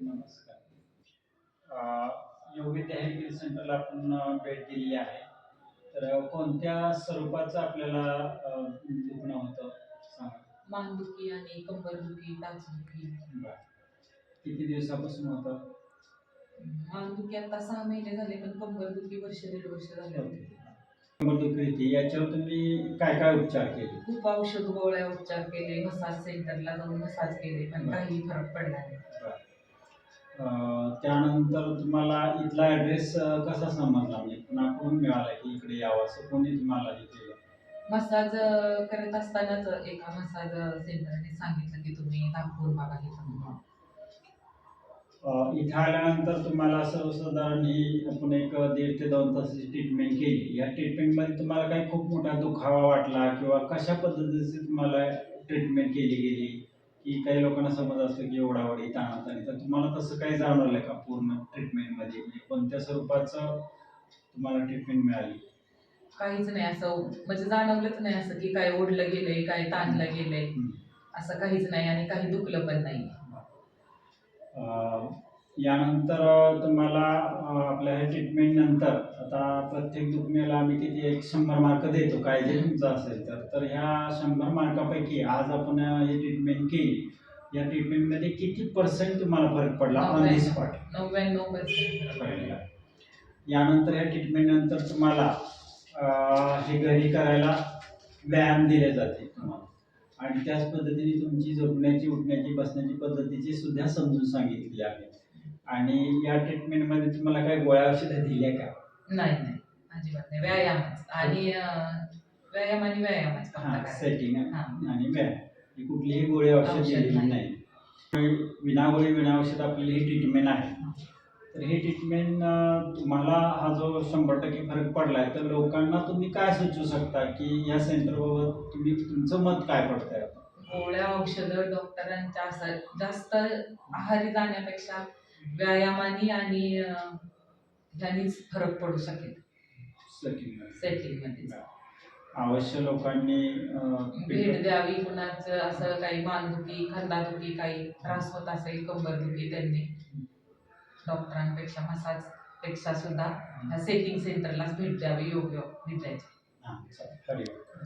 नमस्कार. अ, योगविद्या हेल्थ सेंटरला आपण भेट दिली आहे. तर कोणत्या स्वरूपाचं आपल्याला दुखणं होतं? सांगा. मानदुखी आणि कंबरदुखी टाचदुखी बरं. किती दिवसापासून होतं? मानदुखी आता सहा महिने झाले पण कंबरदुखी वर्ष दीड वर्ष झाले. होते कंबरदुखी याच्यावर तुम्ही काय काय उपचार केले? खूप औषध गोळ्या उपचार केले मसाज सेंटरला जाऊन मसाज केले पण बरं. काही फरक पडला नाही. त्यानंतर तुम्हाला इथला ॲड्रेस कसा समजला? म्हणजे पुन्हा कोण मिळाला की इकडे यावं? असं कोणी तुम्हाला हे केलं? मसाज करत असतानाच एका मसाज सेंटरने सांगितलं की तुम्ही नागपूर म्हणून. अ, इथं आल्यानंतर तुम्हाला सर्वसाधारण ही आपण एक दीड ते दोन तासाची ट्रीटमेंट केली. या ट्रीटमेंटमध्ये तुम्हाला काही खूप मोठा दुखावा वाटला किंवा कशा पद्धतीची तुम्हाला ट्रीटमेंट केली गेली? की काही लोकांना समज असतं की ओढाओढी ताणाताणी तर तुम्हाला तसं काही जाणवलं का पूर्ण ट्रीटमेंटमध्ये म्हणजे कोणत्या स्वरूपाचं तुम्हाला ट्रीटमेंट मिळाली? काहीच नाही असं म्हणजे जाणवलंच नाही असं की काय ओढलं गेलंय काय ताणलं गेलंय. असं काहीच नाही आणि काही दुखलं पण नाही. यानंतर तुम्हाला आपल्या ह्या ट्रीटमेंट नंतर आता प्रत्येक दुखण्याला आम्ही किती एक शंभर मार्क देतो काय जे तुमचं असेल तर. तर ह्या शंभर मार्कापैकी आज आपण ही ट्रीटमेंट केली. या ट्रीटमेंटमध्ये किती पर्सेंट तुम्हाला फरक पडला? ऑन दी स्पॉट नव्याण्णव पर्सेंट यानंतर या ट्रीटमेंट नंतर तुम्हाला हे घरी करायला व्यायाम दिले जाते तुम्हाला. आणि त्याच पद्धतीने तुमची झोपण्याची उठण्याची बसण्याची पद्धतीची सुद्धा समजून सांगितली आहे. आणि या ट्रीटमेंटमध्ये तुम्हाला काही गोळ्या औषधं दिल्या का? नाही नाही. अजिबात नाही. व्यायामच. आणि अं, व्यायाम आणि व्यायामच हां काय. सेटिंग हां. आणि व्यायाम. ही कुठलीही गोळी औषध औषध दिलेली नाही. नाही. विनागोळी विना औषध आपली ही ट्रीटमेंट आहे. तर ही ट्रीटमेंट तुम्हाला हा जो शंभर टक्के फरक पडलाय तर लोकांना तुम्ही काय सुचवू शकता की या सेंटरबाबत तुम्ही तुमचं मत काय पडतंय? गोळ्या औषधं डॉक्टरांच्या असं जास्त आहारी जाण्यापेक्षा व्यायामाने आणि ह्यानीच फरक पडू शकेल. सेटिंग सेटिंगमध्ये. अवश्य लोकांनी भेट द्यावी कुणाचं असं काही मानदुखी खांदादुखी काही त्रास होत असेल कंबरदुखी त्यांनी. डॉक्टरांपेक्षा मसाजपेक्षा सुद्धा सेटिंग सेंटरलाच भेट द्यावी योग्य भेटायची हां, चालेल. हरिओम.